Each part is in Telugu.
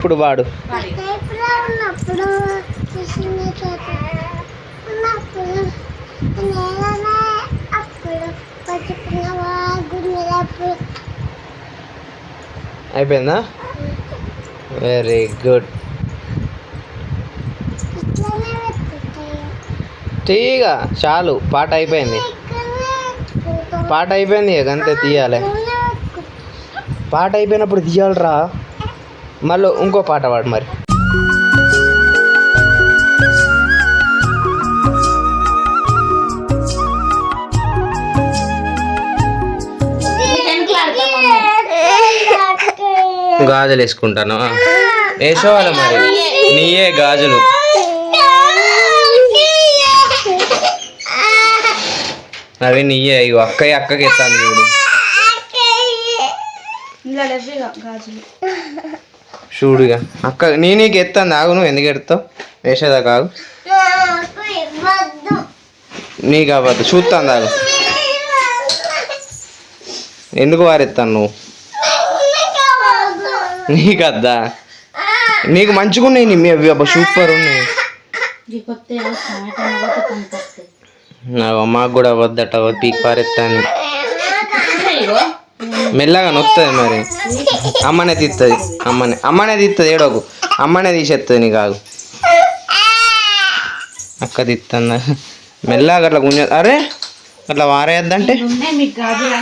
ఇప్పుడు వాడు. అయిపోయిందా? వెరీ గుడ్ తీయగా చాలు. పాట అయిపోయింది. పాట అయిపోయింది ఇక అంతే తీయాలి. పాట అయిపోయినప్పుడు తీయాలరా. మళ్ళీ ఇంకో పాట పాడు మరి. గాజులు వేసుకుంటాను. వేసేవాళ్ళ మరి? నీయే గాజులు. అవి నీయే ఇగో అక్కయ్య అక్కకి ఇస్తాను చూడు. గాజులు. చూడుగా. అక్క నీ నీకు ఎత్తాను ఆగు నువ్వు ఎందుకు ఎడతావు వేసేదా కాదు నీ ఇవ్వద్దు. నీకు చూస్తాను దాగు ఎందుకు వారెత్తాను నువ్వు? నీకు అద్దా నీకు మంచిగా ఉన్నాయి నీ మీ అవి అబ్బా సూపర్ ఉన్నాయి. మాకు కూడా వద్దట పీక్ పారెత్తాను. మెల్లగా నొత్తది మరి. అమ్మనే తీస్తుంది అమ్మనే. అమ్మనే తీస్తుంది ఏడోకు. అమ్మనే తీసేస్తుంది నీ ఆగు అక్క తీస్తుంది మెల్లగా అట్లా గుంజ అరే అట్లా వారేయద్దంటే? ఉన్నాయి మీకు గాజులు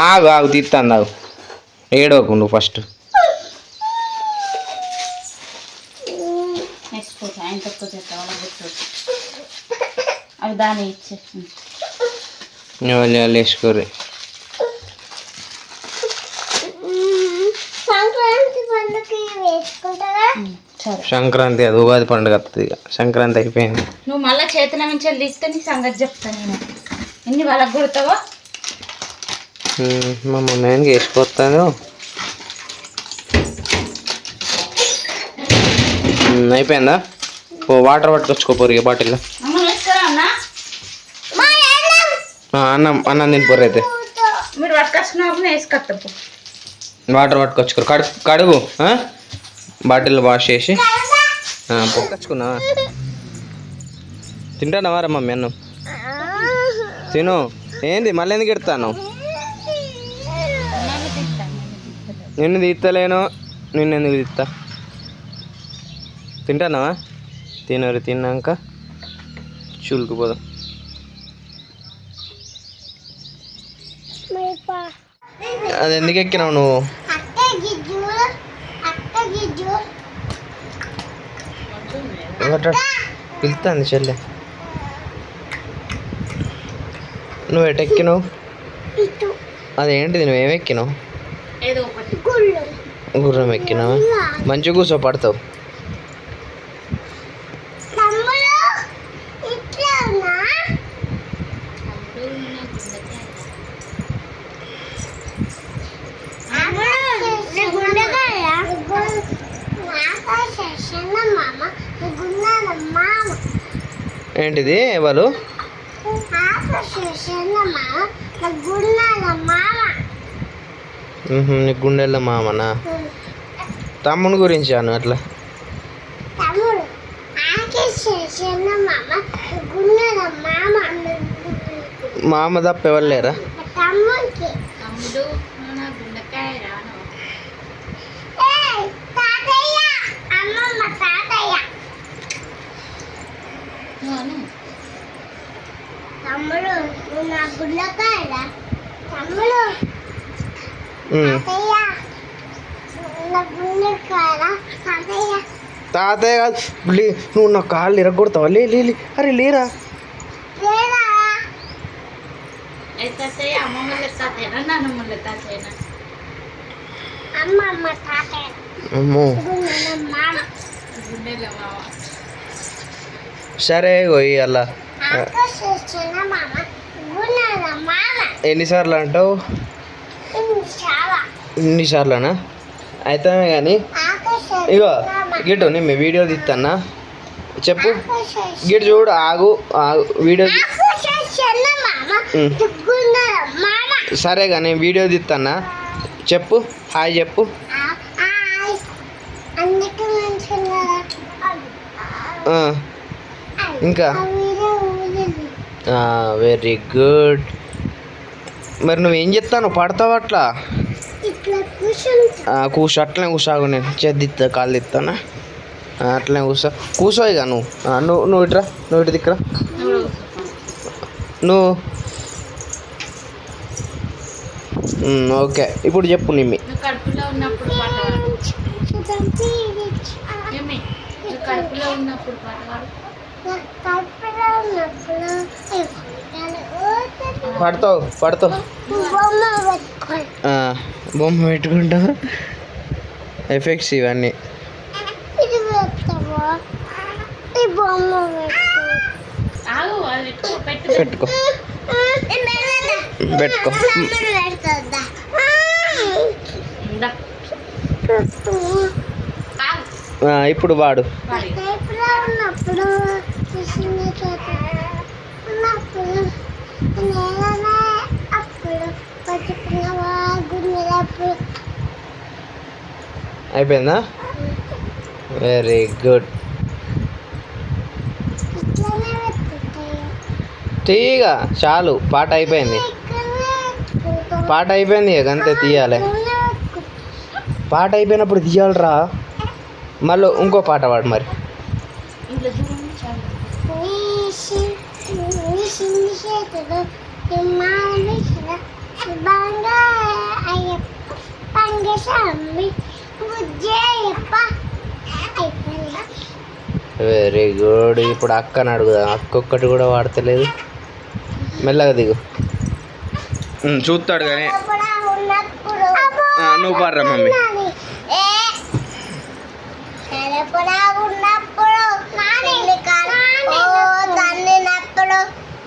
ఆగు ఆగు తీస్తాను ఆగు. ఏడోకు నువ్వు ఫస్ట్. అవి దాని ఇచ్చేస్తుంది పండుగ వేసుకుంటారా సరే సంక్రాంతి అది ఉగాది పండుగ వస్తుంది ఇక సంక్రాంతి అయిపోయింది నువ్వు మళ్ళీ చేతిన నుంచి తీస్తే నీ సంగతి చెప్తా నేను ఎన్ని వాళ్ళకి గుర్తావో ఉమ్, మా మమ్మీ ఆయనకి వేసుకొస్తాను అయిపోయిందా ఓ వాటర్ పట్టుకొచ్చుకోపోరు ఇక బాటిల్లో అమ్మ వేసుకురా అన్న ఆ, అన్నం అన్నం తినిపోరు అయితే. మీరు పట్టుకొచ్చుకున్నప్పుడు వేసుకొస్తాపు వాటర్ పట్టుకొచ్చుకోరు. కడుగు కడుగు? బాటిల్ వాష్ చేసి. పట్టుకొచ్చుకున్నా. తింటానా వారా మమ్మీ అన్నం? తిను. ఏంది మళ్ళీ ఎందుకు ఎడతాను నిన్ను తీస్తలేను నిన్ను ఎందుకు తీస్తా తింటానావా? తినరు తిన్నాక. చూలుకుపోదాం. అది ఎందుకు ఎక్కినావు నువ్వు? పిలుస్తుంది చెల్లె. నువ్వు ఎటు ఎక్కినావు? అదేంటిది నువ్వు ఏం ఎక్కినావు? ఏదో ఒకటి. గుళ్ళు గుర్రం ఎక్కినావా? మంచిగా కూర్చో పడతావు. ఏంటిది వాళ్ళు? మ్హూ, నీ గుండెల్లో మామనా? తమ్ముని గురించి అను అట్లా. మామ గున్నల మామ మామ తప్ప ఎవరు లేరా తాతయ్య తమ్ముడు నువ్వు నా గుండెకాయరా తమ్ముడు ఉమ్. తాతయ్య నా గుండెకాయరా తాతయ్య తాతయ్య కాదు లే నువ్వు నా కాళ్ళు ఇరగొడతావా లే లే లే. అరే లేరా లేదా అయితే తాతయ్య అమ్మమ్మ తాతయ్యనా నాన్నమ్మ తాతయ్యనా అమ్మమ్మ తాతయ్య అమ్మో గున్నల మామ గుండెలో మామ సరే పోయి అలా ఎన్నిసార్లు అంటావు? ఎన్నిసార్లనా? అయితే కానీ ఇగో గిట్టు నేను వీడియో తీస్తానా చెప్పు. గిట్ చూడు ఆగు ఆగు వీడియో. సరే కానీ వీడియో తీస్తానా చెప్పు హాయ్ చెప్పు. ఇంకా? వెరీ గుడ్ మరి నువ్వేం చెప్తాను? పడతావు అట్లా? ఇట్లా కూర్చుంటా ఆ, కూర్చో అట్లనే కూర్చోగు నేను. చేద్దిస్తా కాళ్ళు ఇస్తానా అట్లనే కూర్చో. కూర్చో ఇక నువ్వు. నువ్వు నువ్వు ఇట్రా నువ్వు ఇటు దిక్కురా. నువ్వు. ఓకే. ఇప్పుడు చెప్పు నిమ్మి. ఉన్నప్పుడు పడతావు పడతావు. బొమ్మ పెట్టుకుంటా. ఎఫెక్ట్స్ ఇవన్నీ. పెట్టుకో ఆగు అది పెట్టుకో ఇప్పుడు వాడు. నేలనే అప్పుడు అయిపోయిందా? వెరీ గుడ్ ఇట్లనే తీయగా చాలు. పాట అయిపోయింది. పాట అయిపోయింది ఇక అంతే తీయాలి. పాట అయిపోయినప్పుడు తీయాలిరా. మళ్ళీ ఇంకో పాట పాడు మరి. హిమాలయ అయ్యప్ప. బుజ్జయ్యప్ప వెరీ గుడ్ ఇప్పుడు అక్కని అడుగుదా. అక్క ఒక్కటి కూడా వాడతలేదు. మెల్లగా దిగు. చూస్తాడు కానీ. అప్పుడు ఉన్నప్పుడు ఆ, నువ్వు పాడరా మమ్మీ. ఉన్నప్పుడు నాని. ఓ తన్నినప్పుడు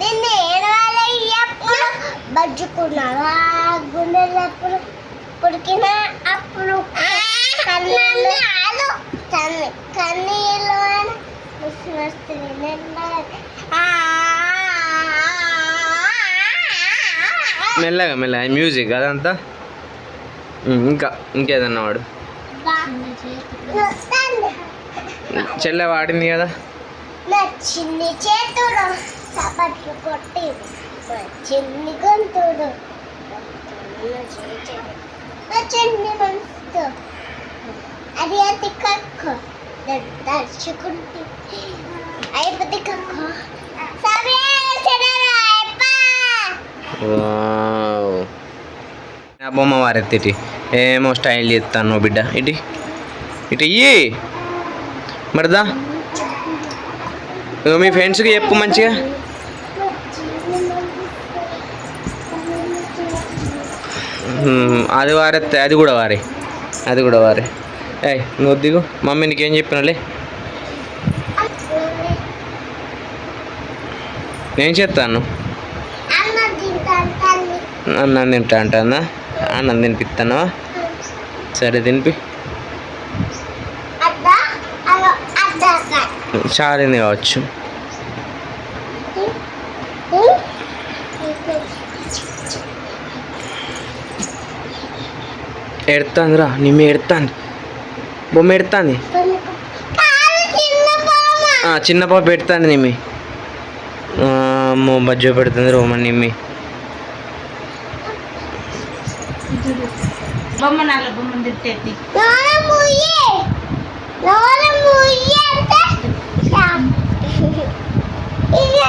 నిన్ను ఏడవలయ్యప్పుడు బజ్జుకున్నావా? గుండెలప్పుడు పుడికిన అప్పుడు కన్నాను కన్ని కన్నీళ్ళు మెల్లగా మెల్లగా. మ్యూజిక్ అదంతా? ఇంకా ఇంకేదన్నా వాడు? చెల్లె వాడింది కదా? నా చిన్ని చేతుడు చప్పట్లు కొట్టి నా చిన్ని గొంతుడు నా చిన్ని మనసుతో అది అతి కక్కు దర్చుకుంటే అయిపోతే కక్కు సరే చెడరా వావ్. నా బొమ్మ వారెత్తి ఇటు ఏమో స్టైల్ చేస్తాను బిడ్డ ఇటు ఇటు ఇయ్యి మరిదా ఇగో మీ ఫ్రెండ్స్కి చెప్పు మంచిగా అది వారెత్తే అది కూడా వారే. అది కూడా వారే. ఏయ్ నువ్వు దిగు. మమ్మీ నీకేం చెప్పినాలే? నేను చెప్తాను అన్న తింటా అంటుందా? అన్నం తినిపిస్తాను సరే తినిపి. చాలింది కావచ్చు. ఎడుతుందిరా నిమ్మ ఎడుతుంది. బొమ్మ ఎడుతుంది? చిన్న పాప పెడుతుంది నిమ్మి. అమ్మో బజ్జో పెడుతుంది రోమ నిమ్మి. బొమ్మ నాల బొమ్మ తిట్టేది నోర ముయ్యి నోర ముయ్యి అంటే శా- ఇది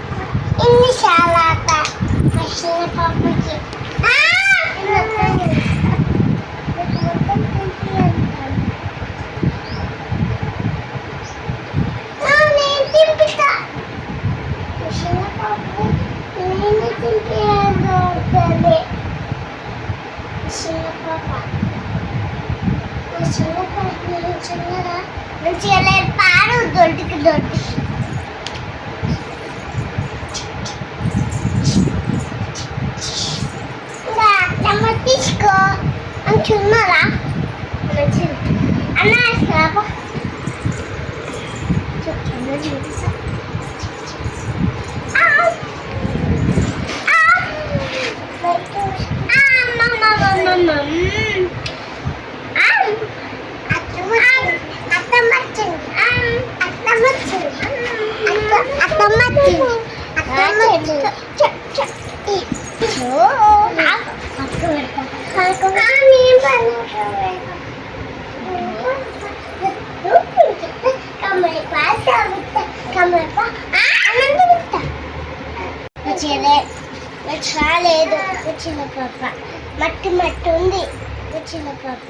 చిన్నదా మంచిగా లేదు పాడు దొడ్డుకి దొడ్డి వచ్చిన పాప మట్టి మట్టి ఉంది. వచ్చిన పాప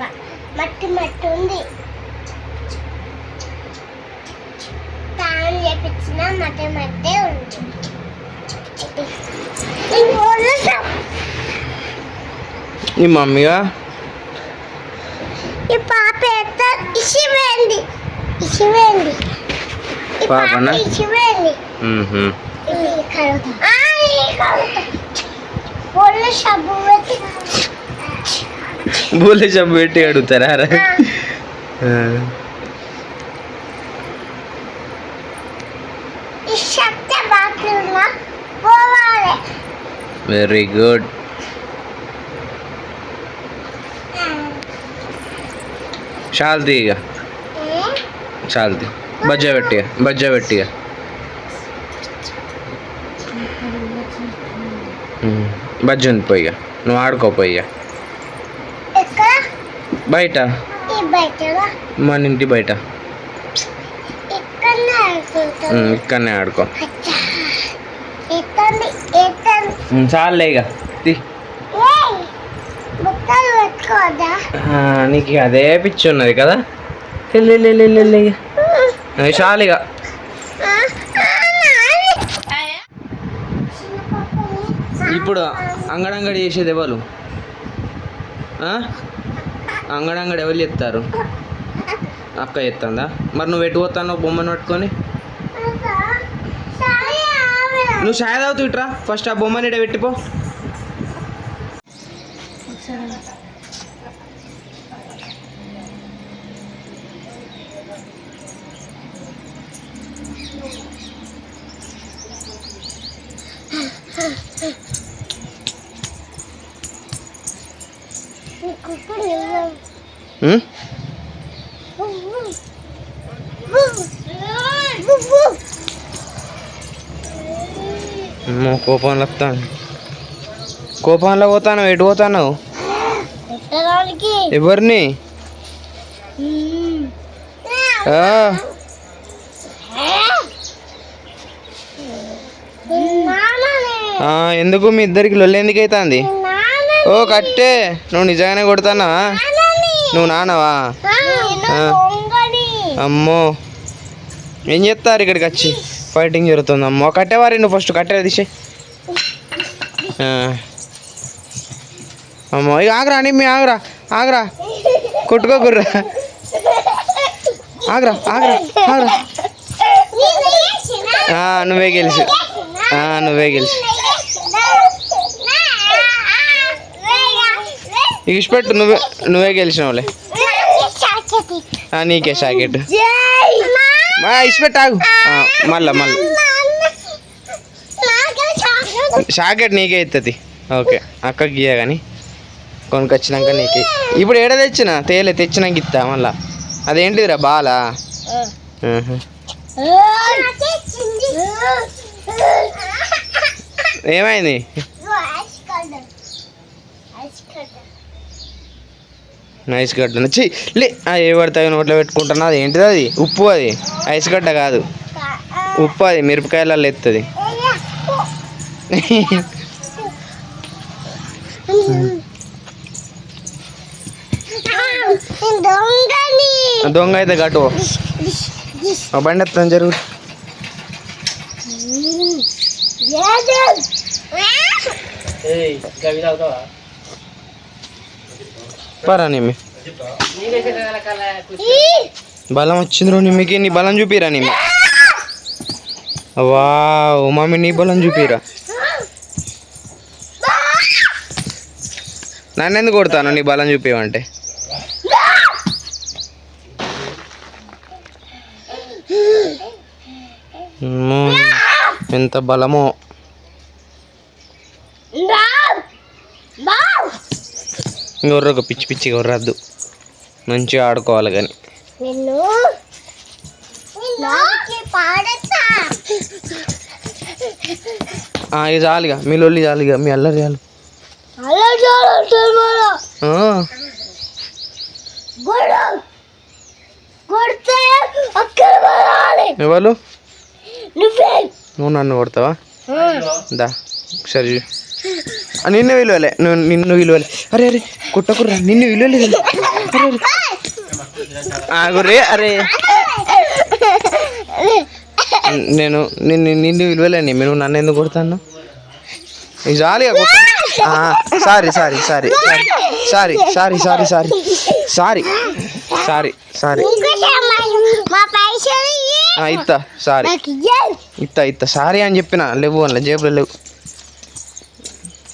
మట్టి మట్టి ఉంది. తాను చేపించిన మట్టి మట్టే ఉంది. ఈ మమ్మీగా ఈ పాప ఎంత ఇసివేంది ఇసివేంది పాపనా? ఇసివేంది. ఈ కలుత ఆ ఈ కలుత ఒళ్ళు సబ్బు పెట్టి బోలే చెప్పు పెట్టి అడుగుతారా రా? ఆ. ఈ శబ్ద బాత్రూమ్ పోవాలి వెరీ గుడ్ చాల్తీ ఇక చాల్తీ బజ్జ పెట్టిగా బజ్జ ఉంది నువ్వు ఆడుకోపోయి ఇక. ఎక్కడ? బయట. మన ఇంటి బయట. ఇక్కడనే ఆడుకో. చాలులే ఇక. నీకు అదే పిచ్చి ఉన్నది కదా. చాలు ఇక ఆ, ఆ, నాని. చిన్న పాపని ఇప్పుడు అంగడంగడి చేసేది ఎవరు? అంగడంగడి ఎవరు చెప్తారు అక్క చెప్తుందా మరి నువ్వు ఎటు పోతాను బొమ్మను పట్టుకొని. నువ్వు షాయ్ తాగుతూ ఇట్రా ఫస్ట్ ఆ బొమ్మని ఇడ పెట్టిపో కోపంలో వస్తాను కోపంలో పోతాను ఎటు పోతాను? ఎవరిని? ఎందుకు మీ ఇద్దరికి లొల్లి ఎందుకు అవుతుంది. ఓ కట్టే. నువ్వు నిజంగానే కొడతానా. నువ్వు నానవా. అమ్మో. ఏం చేస్తారు ఇక్కడికి వచ్చి? ఫైటింగ్ జరుగుతుంది అమ్మో. కట్టేవారి నువ్వు ఫస్ట్ కట్టేది తీసే అమ్మో. ఇక ఆగరా నీ మీ ఆగరా. ఆగరా కొట్టుకోకుర్రా ఆగరా ఆగరా ఆగరా. నువ్వే గెలిచి. నువ్వే గెలిచి. ఇష్టపెట్టు నువ్వే నువ్వే గెలిచినావులే. నీకే షాకెట్ మా ఆ, మళ్ళా మళ్ళా. షాకెట్ నీకే ఇస్తుంది ఓకే అక్కకి గీయ కానీ కొనుకొచ్చినాక నీకే. ఇప్పుడు ఏడ తెచ్చిన? తేలే తెచ్చినాక ఇస్తా మళ్ళా. అదేంటిదిరా బాలా. ఏమైంది? ఐస్ గడ్డ వచ్చి లే ఏ పడతాయి నోట్లో పెట్టుకుంటున్నా అది ఏంటిది అది? ఉప్పు అది. ఐస్ గడ్డ కాదు. ఉప్పు అది మిరపకాయలలో ఎత్తుంది. దొంగ అయితే గట్టు ఆ బండి ఎత్తాను జరుగు పరా నేమి బలం వచ్చింది రో నిమ్మకి నీ బలం చూపిరా నిమ్మ. వావ్ మమ్మీ నీ బలం చూపిరా. నన్ను ఎందుకు కొడతాను నీ బలం చూపించమంటే అమ్మో, ఎంత బలమో. ఇంకొర్ర ఒక పిచ్చి పిచ్చి కొర్రద్దు మంచిగా ఆడుకోవాలి కానీ. ఇది ఇక మీ లొల్లి ఇక మీ అల్లరి చాలు ఎవరు? నువ్వు. నన్ను కొడతావా? దా ఒకసారి నిన్ను విలువలే. నువ్వు నిన్ను విలువలే. అరే అరే కుట్టకుర్రా. నిన్ను విలువలేదు అరే ఆగురే అరే. నేను నిన్ను నిన్ను విలువలేని నువ్వు నన్ను ఎందుకు కొడతాను? కొట్టు. Sorry sorry sorry sorry sorry sorry sorry sorry sorry sorry. ఇత్తా sorry. ఇత్తా ఇత్తా సారీ అని చెప్పిన. లేవు అన్న జేబులో లేవు.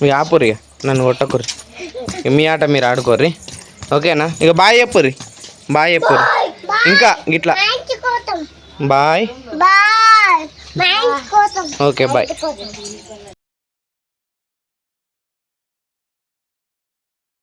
మీ ఆపురి నన్ను కొట్టకురి మీ ఆట మీరు ఆడుకోర్రి. ఓకేనా? ఇక బాయ్ చెప్పురి బాయ్ చెప్పురి ఇంకా గిట్లా. బాయ్. Okay bye.